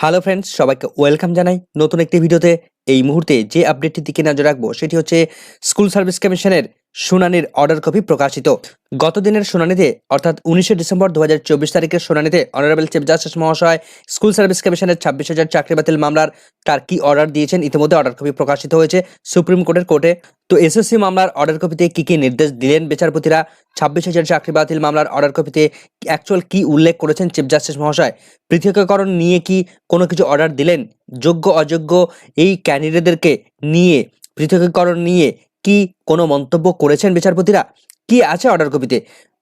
Hello friends সবাইকে welcome জানাই নতুন একটি ভিডিওতে এই মুহূর্তে যে আপডেটটির দিকে নজর রাখব, সেটি হচ্ছে স্কুল সার্ভিস কমিশনের শুনানির অর্ডার কপি প্রকাশিত। গত দিনের শুনানিতে, অর্থাৎ উনিশে ডিসেম্বর দু তারিখের শুনানিতে অনারেবল চিফ জাস্টিস মহাশয় স্কুল সার্ভিস কমিশনের ছাব্বিশ হাজার চাকরি বাতিল মামলার তার কি অর্ডার দিয়েছেন ইতিমধ্যে অর্ডার কপি প্রকাশিত হয়েছে সুপ্রিম কোর্টের কোর্টে। তো এসএসসি মামলার অর্ডার কপিতে কি কি নির্দেশ দিলেন বিচারপতিরা? ছাব্বিশ হাজার চাকরি বাতিল মামলার অর্ডার কপিতে অ্যাকচুয়াল কি উল্লেখ করেছেন চিফ জাস্টিস মহাশয়? পৃথকীকরণ নিয়ে কি কোনো কিছু অর্ডার দিলেন? যোগ্য, অযোগ্য এই ক্যান্ডিডেটদেরকে নিয়ে, পৃথকীকরণ নিয়ে কি কোনো মন্তব্য করেছেন বিচারপতিরা? কি আছে অর্ডার কপিতে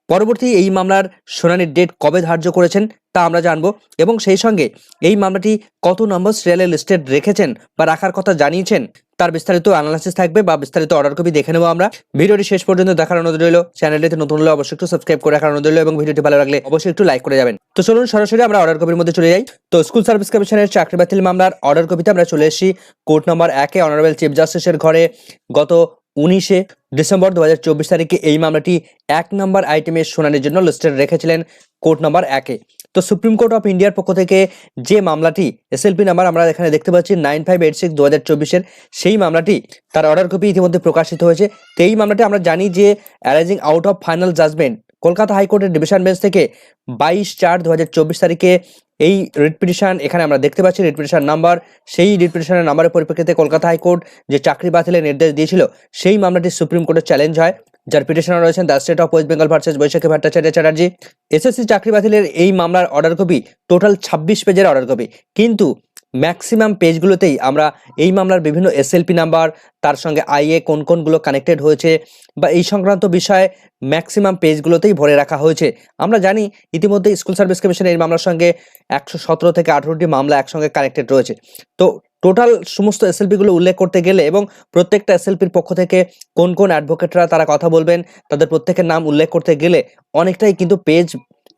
পরবর্তী এই মামলার শুনানির ডেট কবে ধার্য করেছেন তা আমরা জানব এবং সেই সঙ্গে এই মামলাটি কত নম্বর সিরিয়ালে লিস্টেড রেখেছেন বা রাখার কথা জানিয়েছেন তার বিস্তারিত অ্যানালাইসিস থাকবে বা বিস্তারিত অর্ডার কপি দেখে নেব আমরা। ভিডিওটি শেষ পর্যন্ত দেখার অনুরোধ রইল। চ্যানেলটিতে নতুন হলে অবশ্যই একটু সাবস্ক্রাইব করে রাখার অনুরোধ রইল এবং ভিডিওটি ভালো লাগলে অবশ্যই একটু লাইক করে যাবেন। তো চলুন সরাসরি আমরা অর্ডার কপির মধ্যে চলে যাই। তো স্কুল সার্ভিস কমিশনের চাকরি বাতিল মামলার অর্ডার কপিতে আমরা চলে এসেছি। কোর্ট নম্বর একে অনারেবল চিফ জাস্টিসের ঘরে গত উনিশে ডিসেম্বর দু হাজার চব্বিশ তারিখে এই মামলাটি এক নম্বর আইটেমের শুনানির জন্য লিস্টেড রেখেছিলেন কোর্ট নম্বর একে। তো সুপ্রিম কোর্ট অফ ইন্ডিয়ার পক্ষ থেকে যে মামলাটি এসএলপি নাম্বার আমরা এখানে দেখতে পাচ্ছি নাইন ফাইভ এইট সিক্স দু হাজার চব্বিশের, সেই মামলাটি তার অর্ডার কপি ইতিমধ্যে প্রকাশিত হয়েছে। তো এই মামলাটি আমরা জানি যে arising out of final judgement Kolkata হাইকোর্টের ডিভিশন বেঞ্চ থেকে বাইশ চার দু হাজার চব্বিশ তারিখে এই রিট পিটিশন, এখানে আমরা দেখতে পাচ্ছি রিট পিটিশন নাম্বার। সেই রিট পিটিশনের নাম্বারের পরিপ্রেক্ষিতে কলকাতা হাইকোর্ট যে চাকরি বাতিলের নির্দেশ দিয়েছিল, সেই মামলাটি সুপ্রিম কোর্টে চ্যালেঞ্জ হয়। যার পিটিশনার রয়েছেন the state of West Bengal versus Baishakhi Bhattacharya Chatterjee. SSC চাকরি বাতিলের এই মামলার অর্ডার কপি টোটাল ছাব্বিশ পেজের অর্ডার কপি কিন্তু ম্যাক্সিমাম পেজগুলোতেই আমরা এই মামলার বিভিন্ন এসএলপি নাম্বার তার সঙ্গে আইএ কোন কোনগুলো কানেক্টেড হয়েছে বা এই সংক্রান্ত বিষয়ে ম্যাক্সিমাম পেজগুলোতেই ভরে রাখা হয়েছে। আমরা জানি ইতিমধ্যে স্কুল সার্ভিস কমিশনের এই মামলার সঙ্গে একশো সতেরো থেকে আঠেরোটি মামলা একসঙ্গে কানেক্টেড রয়েছে। তো টোটাল সমস্ত এসএলপিগুলো উল্লেখ করতে গেলে এবং প্রত্যেকটা এসএলপির পক্ষ থেকে কোন কোন অ্যাডভোকেটরা তারা কথা বলবেন, তাদের প্রত্যেকের নাম উল্লেখ করতে গেলে অনেকটাই কিন্তু পেজ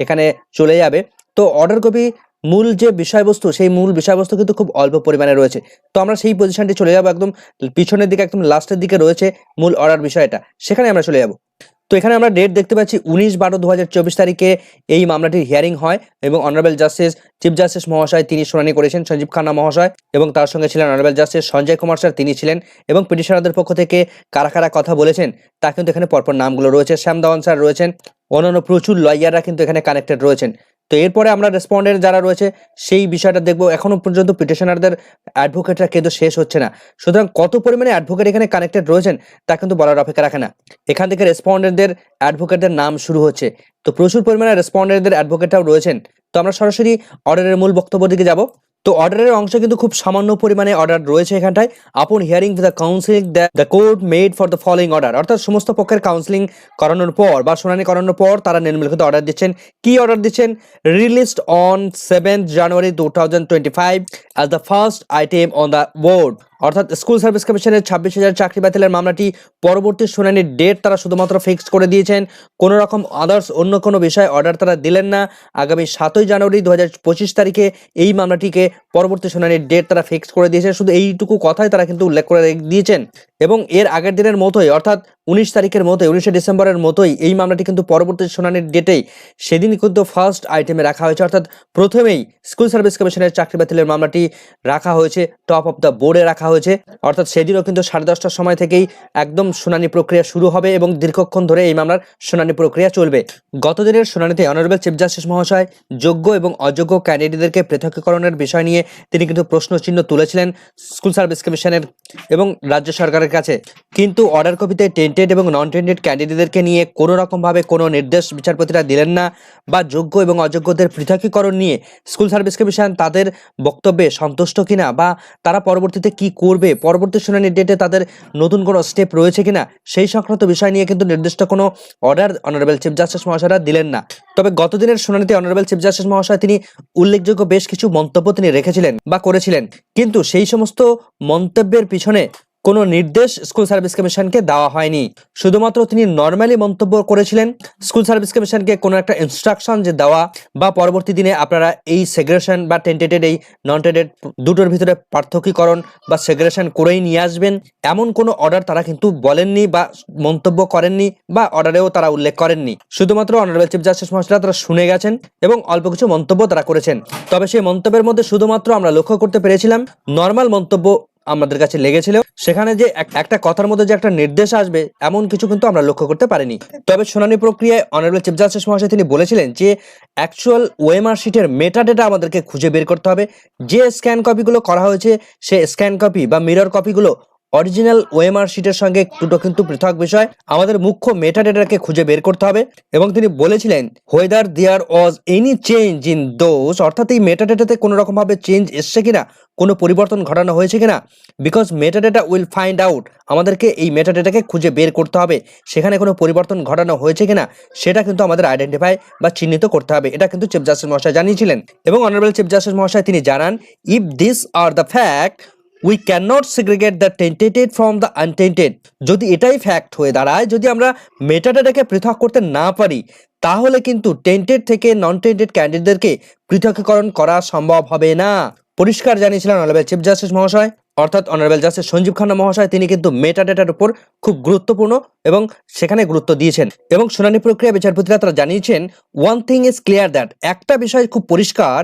এখানে চলে যাবে। তো অর্ডার কপি মূল যে বিষয়বস্তু, সেই মূল বিষয়বস্তু কিন্তু খুব অল্প পরিমাণে রয়েছে। তো আমরা সেই পজিশনটি চলে যাব একদম পিছনের দিকে, একদম লাস্টের দিকে রয়েছে মূল অর্ডার বিষয়টা। সেখানে আমরা চলে যাব। তো এখানে আমরা ডেট দেখতে পাচ্ছি উনিশ বারো দু তারিখে এই মামলাটির হিয়ারিং হয় এবং অনারেবল জাস্টিস চিফ জাস্টিস মহাশয় তিনি শুনানি করেছেন, সঞ্জীব খান্না মহাশয় এবং তার সঙ্গে ছিলেন honourable justice Sanjay Kumar sir তিনি ছিলেন এবং পিটিশনারদের পক্ষ থেকে কারা কারা কথা বলেছেন, তা কিন্তু এখানে পরপর নামগুলো রয়েছে। শ্যাম দাওয়ান স্যার রয়েছেন। অন্যান্য প্রচুর লয়াররা কিন্তু এখানে কানেক্টেড রয়েছেন। তো এরপরে আমরা রেসপন্ডেন্ট যারা রয়েছে, সেই বিষয়টা দেখব। এখনও পর্যন্ত পিটিশনারদের অ্যাডভোকেটরা কিন্তু শেষ হচ্ছে না। সুতরাং কত পরিমাণে অ্যাডভোকেট এখানে কানেক্টেড রয়েছেন, তা কিন্তু বলার অপেক্ষা রাখে না। এখান থেকে রেসপন্ডেন্টদের অ্যাডভোকেটদের নাম শুরু হচ্ছে। তো প্রচুর পরিমাণে রেসপন্ডেন্টদের অ্যাডভোকেটরাও রয়েছেন। তো আমরা সরাসরি অর্ডারের মূল বক্তব্য দিকে যাব। তো অর্ডারের অংশ কিন্তু খুব সামান্য পরিমাণে অর্ডার রয়েছে এখানটায়। Upon hearing the counselling the court made for the following order অর্থাৎ সমস্ত পক্ষের কাউন্সিলিং করানোর পর বা শুনানি করানোর পর তারা নিম্নলিখিত অর্ডার দিচ্ছেন। কি অর্ডার দিচ্ছেন? Released on seventh January two thousand twenty five as the first item on the board অর্থাৎ স্কুল সার্ভিস কমিশনের ছাব্বিশ হাজার চাকরি বাতিলের মামলাটি পরবর্তী শুনানির ডেট তারা শুধুমাত্র ফিক্সড করে দিয়েছেন। কোনো রকম আদার্স অন্য কোনো বিষয়ে অর্ডার তারা দিলেন না। আগামী সাতই জানুয়ারি দু হাজার পঁচিশ তারিখে এই মামলাটিকে পরবর্তী শুনানির ডেট তারা ফিক্সড করে দিয়েছে শুধু এইটুকু কথাই তারা কিন্তু উল্লেখ করে দিয়েছেন। এবং এর আগের দিনের মতোই, অর্থাৎ উনিশ তারিখের মতোই, উনিশে ডিসেম্বরের মতোই, এই মামলাটি কিন্তু পরবর্তী শুনানির ডেটেই সেদিনই কিন্তু ফার্স্ট আইটেমে রাখা হয়েছে। অর্থাৎ প্রথমেই স্কুল সার্ভিস কমিশনের চাকরি বাতিলের মামলাটি রাখা হয়েছে টপ অফ দ্য বোর্ডে রাখা হয়েছে। অর্থাৎ সেদিনও কিন্তু সাড়ে দশটার সময় থেকেই একদম শুনানি প্রক্রিয়া শুরু হবে এবং দীর্ঘক্ষণ ধরে এই মামলার শুনানি প্রক্রিয়া চলবে। গত দিনের শুনানিতে অনারেবল চিফ জাস্টিস মহাশয় যোগ্য এবং অযোগ্য ক্যান্ডিডেটদেরকে পৃথকীকরণের বিষয় নিয়ে তিনি কিন্তু প্রশ্নচিহ্ন তুলেছিলেন স্কুল সার্ভিস কমিশনের এবং রাজ্য সরকারের কাছে। কিন্তু অর্ডার কপিতে টেন্টেড এবং নন টেন্টেড ক্যান্ডিডেটদেরকে নিয়ে কোনো রকমভাবে কোনো নির্দেশ বিচারপতিরা দিলেন না বা যোগ্য এবং অযোগ্যদের পৃথকীকরণ নিয়ে স্কুল সার্ভিস কমিশন তাদের বক্তব্যে সন্তুষ্ট কিনা বা তারা পরবর্তীতে কি করবে, পরবর্তী শুনানির ডেটে তাদের নতুন কোনো স্টেপ রয়েছে কিনা, সেই সংক্রান্ত বিষয় নিয়ে কিন্তু নির্দিষ্ট কোনো অর্ডার অনারেবল চিফ জাস্টিস মহাশয়রা দিলেন না। তবে গত দিনের শুনানিতে অনারেবল চিফ জাস্টিস মহাশয় তিনি উল্লেখযোগ্য বেশ কিছু মন্তব্য তিনি রেখেছিলেন বা করেছিলেন। কিন্তু সেই সমস্ত মন্তব্যের পিছনে কোনো নির্দেশ স্কুল সার্ভিস কমিশনকে দেওয়া হয়নি। শুধুমাত্র তিনি নর্মালি মন্তব্য করেছিলেন, স্কুল সার্ভিস কমিশনকে কোনো একটা ইনস্ট্রাকশন যে দেওয়া বা পরবর্তী দিনে আপনারা এই সেগ্রেশন বা টেন্টেটেড এই নন টেন্টেড দুটোর ভিতরে পার্থক্যকরণ বা সেগ্রেশন করেই নিয়ে আসবেন, এমন কোনো অর্ডার তারা কিন্তু বলেননি বা মন্তব্য করেননি বা অর্ডারেও তারা উল্লেখ করেননি। শুধুমাত্র অনারেবল চিফ জাস্টিস মহাশয়রা তারা শুনে গেছেন এবং অল্প কিছু মন্তব্য তারা করেছেন। তবে সেই মন্তব্যের মধ্যে শুধুমাত্র আমরা লক্ষ্য করতে পেরেছিলাম নর্মাল মন্তব্য আমাদের কাছে লেগেছিল, সেখানে যে একটা কথার মধ্যে যে একটা নির্দেশ আসবে, এমন কিছু কিন্তু আমরা লক্ষ্য করতে পারিনি। তবে শুনানি প্রক্রিয়ায় অনারেবল চিফ জাস্টিস মহাশয় তিনি বলেছিলেন যে অ্যাকচুয়াল ওয়েমার শিটের মেটা ডেটা আমাদেরকে খুঁজে বের করতে হবে। যে স্ক্যান কপিগুলো করা হয়েছে, সে স্ক্যান কপি বা মিরর কপিগুলো অরিজিনাল ওয়েমার শিটের সঙ্গে দুটো কিন্তু পৃথক বিষয়। আমাদের মুখ্য মেটা ডেটাকে খুঁজে বের করতে হবে এবং তিনি বলেছিলেন whether there was any change in those অর্থাৎ এই মেটা ডেটাতে কোনো রকম ভাবে চেঞ্জ এসছে কিনা, কোনো পরিবর্তন ঘটানো হয়েছে কিনা because meta data will find out আমাদেরকে এই মেটা ডেটাকে খুঁজে বের করতে হবে, সেখানে কোনো পরিবর্তন ঘটানো হয়েছে কিনা, সেটা কিন্তু আমাদের আইডেন্টিফাই বা চিহ্নিত করতে হবে। এটা কিন্তু চিফ জাস্টিস মহাশয় জানিয়েছিলেন। এবং অনারেবল চিফ জাস্টিস মহাশয় তিনি জানান if this are the fact we can not segregate the tainted from the untainted যদি এটাই ফ্যাক্ট হয়ে দাঁড়ায়, যদি আমরা মেটাডাটাকে পৃথক করতে না পারি, তাহলে কিন্তু টেন্টেড থেকে নন টেন্টেড ক্যান্ডিডেটদেরকে পৃথকীকরণ করা সম্ভব হবে না। পরিষ্কার জানিয়েছিলেন অনারেবল চিফ জাস্টিস মহাশয়, অর্থাৎ অনারেবল জাস্টিস সঞ্জীব খান্না মহাশয়, তিনি কিন্তু মেটা ডেটার উপর খুব গুরুত্বপূর্ণ এবং সেখানে গুরুত্ব দিয়েছেন। এবং শুনানি প্রক্রিয়া বিচারপতিরা তারা জানিয়েছেন one thing is clear that একটা বিষয় খুব পরিষ্কার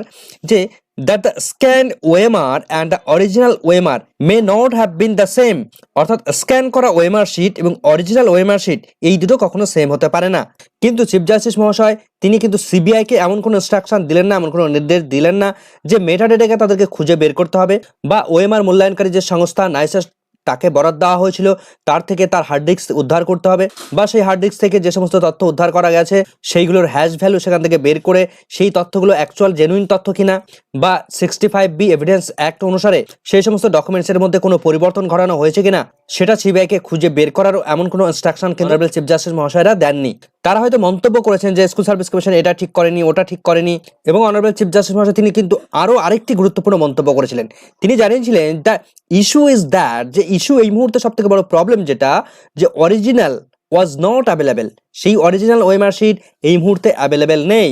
যে that the scanned OMR and the original OMR may not have been the same. অর্থাৎ স্ক্যান করা ওয়েমার শিট এবং অরিজিনাল ওয়েমার শিট এই দুটো কখনো সেম হতে পারে না। কিন্তু চিফ জাস্টিস মহাশয়, তিনি কিন্তু সিবিআইকে এমন কোনো ইনস্ট্রাকশন দিলেন না, এমন কোনো নির্দেশ দিলেন না যে মেটা ডেটাকে তাদেরকে খুঁজে বের করতে হবে বা ওয়েমার মূল্যায়নকারী যে সংস্থা নাইসাস তাকে বরাদ দেওয়া হয়েছিল, তার থেকে তার হার্ড ডিস্ক উদ্ধার করতে হবে বা সেই হার্ড ডিস্ক থেকে যে সমস্ত তথ্য উদ্ধার করা গেছে, সেইগুলোর হ্যাশ ভ্যালু সেখান থেকে বের করে সেই তথ্যগুলো অ্যাকচুয়াল জেনুইন তথ্য কিনা বা sixty five B evidence act অনুসারে সেই সমস্ত ডকুমেন্টসের মধ্যে কোনো পরিবর্তন ঘটানো হয়েছে কিনা, সেটা সিবিআইকে খুঁজে বের করারও এমন কোনো ইনস্ট্রাকশন কেন্দ্রাবল চিফ জাস্টিস মহাশয়রা দেননি। তারা হয়তো মন্তব্য করেছেন যে স্কুল সার্ভিস কমিশন এটা ঠিক করেনি, ওটা ঠিক করেনি এবং অনারেবল চিফ জাস্টিস মহাশয় তিনি কিন্তু আরও আরেকটি গুরুত্বপূর্ণ মন্তব্য করেছিলেন। তিনি জানিয়েছিলেন, দ্য ইস্যু ইজ দ্যাট যে ইস্যু এই মুহূর্তে সব থেকে বড় প্রবলেম যেটা, যে অরিজিনাল ওয়াজ নট অ্যাভেলেবেল। সেই অরিজিনাল ওয়েমার শিট এই মুহূর্তে অ্যাভেলেবেল নেই।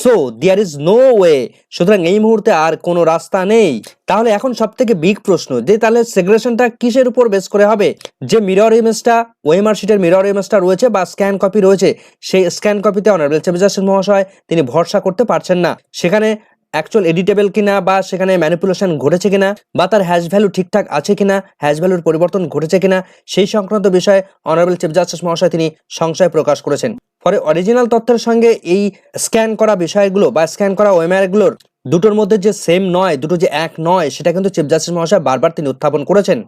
So there is no way সুতরাং এই মুহূর্তে আর কোনো রাস্তা নেই। তাহলে এখন সব থেকে বিগ প্রশ্ন যে, তাহলে সেগ্রেশনটা কিসের উপর বেস করে হবে? যে মিরর ইমেজটা ওয়েমার শিটের মিরর ইমেজটা রয়েছে বা স্ক্যান কপি রয়েছে, সেই স্ক্যান কপিতে অনারেবল চিফ জাস্টিস মহাশয় তিনি ভরসা করতে পারছেন না। সেখানে অ্যাকচুয়াল এডিটেবল কিনা বা সেখানে ম্যানিপুলেশন ঘটেছে কিনা বা তার হ্যাশ ভ্যালু ঠিকঠাক আছে কিনা হ্যাশ ভ্যালুর পরিবর্তন ঘটেছে কিনা, সেই সংক্রান্ত বিষয়ে অনারেবল চিফ জাস্টিস মহাশয় তিনি সংশয় প্রকাশ করেছেন। ফলে অরিজিনাল তথ্যের সঙ্গে এই স্ক্যান করা বিষয়গুলো বা স্ক্যান করা ওয়েমারগুলোর দুটোর মধ্যে যে সেম নয়, দুটো যে এক নয়, সেটা কিন্তু চিফ জাস্টিস মহাশয় বারবার তিনি উত্থাপন করেছেন।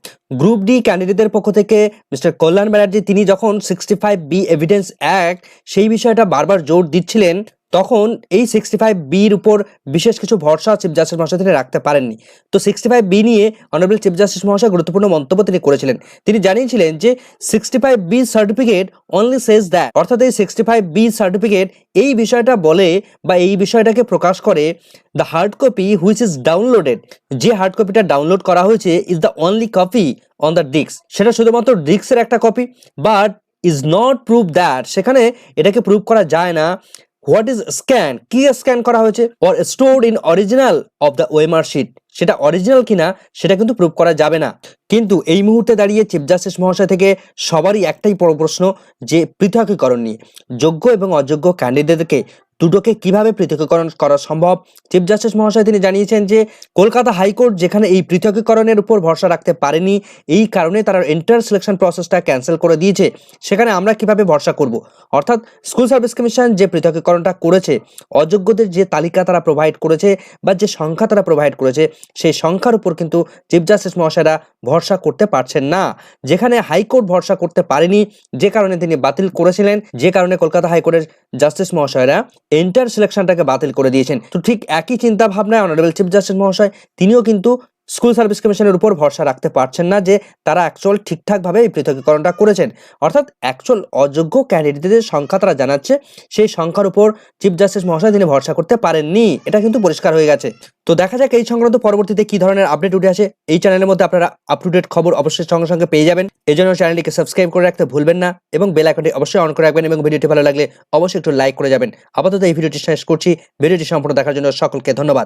গ্রুপ ডি ক্যান্ডিডেটদের পক্ষ থেকে মিস্টার কল্যাণ ব্যানার্জি, তিনি যখন sixty five B evidence act সেই বিষয়টা বারবার জোর দিচ্ছিলেন। তখন এই সিক্সটি ফাইভ বির উপর বিশেষ কিছু ভরসা চিফ জাস্টিস মহাশয় তিনি রাখতে পারেননি। তো সিক্সটি ফাইভ বি নিয়ে অনারেবল চিফ জাস্টিস মহাশয় গুরুত্বপূর্ণ মন্তব্য তিনি করেছিলেন। তিনি জানিয়েছিলেন যে sixty five B certificate only says that অর্থাৎ এই সিক্সটি ফাইভ বি সার্টিফিকেট এই বিষয়টা বলে বা এই বিষয়টাকে প্রকাশ করে the hard copy which is downloaded যে হার্ড কপিটা ডাউনলোড করা হয়েছে is the only copy on the disc সেটা শুধুমাত্র ডিস্কের একটা copy but is not prove that সেখানে এটাকে প্রুভ করা যায় না। হোয়াট ইজ স্ক্যান কি স্ক্যান করা হয়েছে? Or store in original of the OMR sheet সেটা অরিজিনাল কিনা, সেটা কিন্তু প্রুভ করা যাবে না। কিন্তু এই মুহূর্তে দাঁড়িয়ে চিফ জাস্টিস মহাশয় থেকে সবারই একটাই বড় প্রশ্ন, যে পৃথকীকরণ নিয়ে। যোগ্য এবং অযোগ্য ক্যান্ডিডেটকে দুটোকে কীভাবে পৃথকীকরণ করা সম্ভব? চিফ জাস্টিস মহাশয় তিনি জানিয়েছেন যে, কলকাতা হাইকোর্ট যেখানে এই পৃথকীকরণের উপর ভরসা রাখতে পারেনি, এই কারণে তারা এন্টার সিলেকশন প্রসেসটা ক্যান্সেল করে দিয়েছে। সেখানে আমরা কীভাবে ভরসা করব? অর্থাৎ স্কুল সার্ভিস কমিশন যে পৃথকীকরণটা করেছে, অযোগ্যদের যে তালিকা তারা প্রোভাইড করেছে বা যে সংখ্যা তারা প্রোভাইড করেছে, সেই সংখ্যার উপর কিন্তু চিফ জাস্টিস মহাশয়রা ভরসা করতে পারছেন না। যেখানে হাইকোর্ট ভরসা করতে পারেনি, যে কারণে তিনি বাতিল করেছিলেন, যে কারণে কলকাতা হাইকোর্টের জাস্টিস মহাশয়রা এন্টার সিলেকশনটাকে বাতিল করে দিয়েছেন। তো ঠিক একই চিন্তা ভাবনায় অনারেবল চিফ জাস্টিস মহাশয়, তিনিও কিন্তু স্কুল সার্ভিস কমিশনের উপর ভরসা রাখতে পারছেন না যে তারা অ্যাকচুয়াল ঠিকঠাকভাবে এই পৃথকীকরণটা করেছেন। অর্থাৎ অ্যাকচুয়াল অযোগ্য ক্যান্ডিডেটদের সংখ্যা তারা জানাচ্ছে, সেই সংখ্যার উপর চিফ জাস্টিস মহাশয় তিনি ভরসা করতে পারেননি। এটা কিন্তু পরিষ্কার হয়ে গেছে। তো দেখা যাক এই সংক্রান্ত পরবর্তীতে কি ধরনের আপডেট উঠে আসে। এই চ্যানেলের মধ্যে আপনারা আপ টু ডেট খবর অবশ্যই সঙ্গে সঙ্গে পেয়ে যাবেন। এই জন্য চ্যানেলটিকে সাবস্ক্রাইব করে রাখতে ভুলবেন না এবং বেল আইকনটি অবশ্যই অন করে রাখবেন এবং ভিডিওটি ভালো লাগলে অবশ্যই একটু লাইক করে যাবেন। আপাতত এই ভিডিওটি শেষ করছি। ভিডিওটি সম্পূর্ণ দেখার জন্য সকলকে ধন্যবাদ।